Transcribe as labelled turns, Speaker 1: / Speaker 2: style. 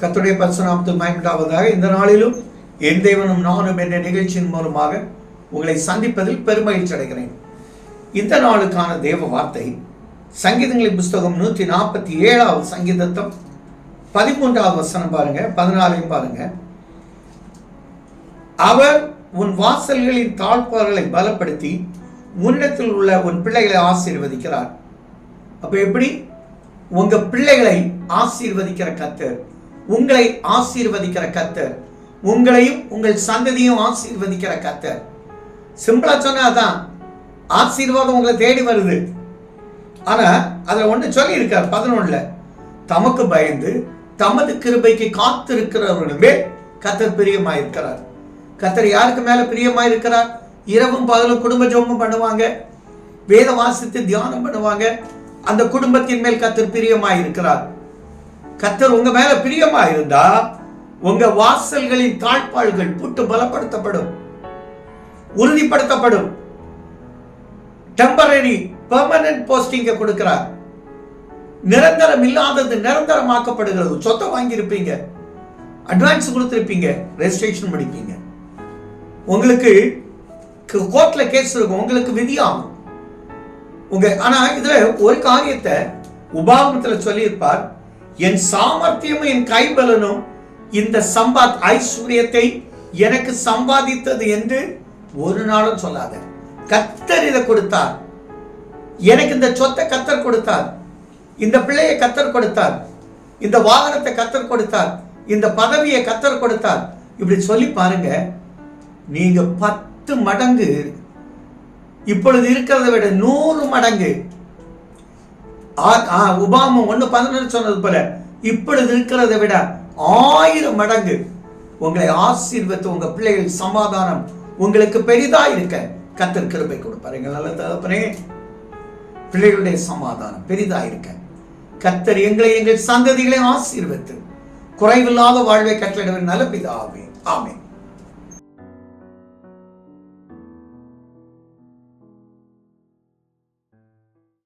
Speaker 1: கத்துடைய பரிசுநாமத்துக்கு மயமிட்டாவதாக இந்த நாளிலும் என் தேவனும் நானும் என்ற நிகழ்ச்சியின் மூலமாக உங்களை சந்திப்பதில் பெருமகிழ்ச்சி அடைகிறேன். இந்த நாளுக்கான தேவ வார்த்தை சங்கீதங்களின் புஸ்தகம் நூற்றி நாற்பத்தி ஏழாவது சங்கீதத்தம் பதிமூன்றாவது வசனம் பாருங்க பதினாலையும் பாருங்க. அவர் உன் வாசல்களின் தாழ்பார்களை பலப்படுத்தி உன்னிடத்தில் உள்ள உன் பிள்ளைகளை ஆசீர்வதிக்கிறார். அப்போ எப்படி? உங்க பிள்ளைகளை ஆசீர்வதிக்கிற கத்தர் உங்களை ஆசீர்வதிக்கிற கத்தர் உங்களையும் உங்கள் சந்ததியும் ஆசீர்வதிக்கிற கத்தர் சிம்பிளா சொன்னா தான் ஆசீர்வாதம் உங்களை தேடி வருது. ஆனா அதுல ஒண்ணு சொல்லி இருக்கார் பதினொன்னுல தமக்கு பயந்து தமது கிருபைக்கு காத்திருக்கிறவர்கள் மேல் கத்தர் பிரியமாயிருக்கிறார். கத்தர் யாருக்கு மேல பிரியமாயிருக்கிறார்? இரவும் பகலும் குடும்ப ஜோமும் பண்ணுவாங்க. வேத வாசித்து தியானம் பண்ணுவாங்க. அந்த குடும்பத்தின் மேல் கத்தர் பிரியமாயிருக்கிறார். கத்தர் உங்க மேல பிரியமாயிருந்தா உங்க வாசல்களின் தாழ்பாள்கள் புட்டு பலப்படுத்தப்படும் உறுதிப்படுத்தப்படும். டெம்பரரி பெர்மனன்ட் போஸ்டிங்க கொடுக்கிறார். நிரந்தரம் இல்லாதது நிரந்தரமாக்கப்படுகிறது. சொத்தை வாங்கியிருப்பீங்க. அட்வான்ஸ் கொடுத்துருப்பீங்க. ரெஜிஸ்ட்ரேஷன் பண்ணிப்பீங்க உங்களுக்கு கோர்ட்ல கேஸ் இருக்கும். உங்களுக்கு விதியாகும். உங்க ஆனா இதுல ஒரு காரியத்தை உபாகமத்துல சொல்லியிருப்பார். என் சாமர்த்தியமும் என் கைபலனும் இந்த சம்பாத் ஐஸ்வர்யத்தை எனக்கு சம்பாதித்தது என்று ஒரு நாளும் சொல்லாத. கத்தர் இதை கொடுத்தார். எனக்கு இந்த சொத்தை கத்தர் கொடுத்தார். இந்த பிள்ளையை கத்தர் கொடுத்தார். இந்த வாகனத்தை கத்தர் கொடுத்தார். இந்த பதவியை கத்தர் கொடுத்தார். இப்படி சொல்லி பாருங்க நீங்க பத்து மடங்கு இப்பொழுது இருக்கிறத விட நூறு மடங்கு ஆ- ஆ, உபாமா பதினொன்று சொன்னது போல இப்பொழுது இருக்கிறதை விட ஆயிரம் மடங்கு உங்களை ஆசீர்வத்து உங்க பிள்ளைகள் சமாதானம் உங்களுக்கு பெரிதா இருக்க கத்தர் கிருபை கொடுப்பார் எங்கள் நல்ல தகப்பனே பிள்ளைகளுடைய சமாதானம் பெரிதா இருக்க. கத்தர் எங்களை எங்கள் சந்ததிகளை ஆசீர்வத்து. குறைவில்லாத வாழ்வை கட்டளிடவர் நல்ல பிதாவே. ஆமே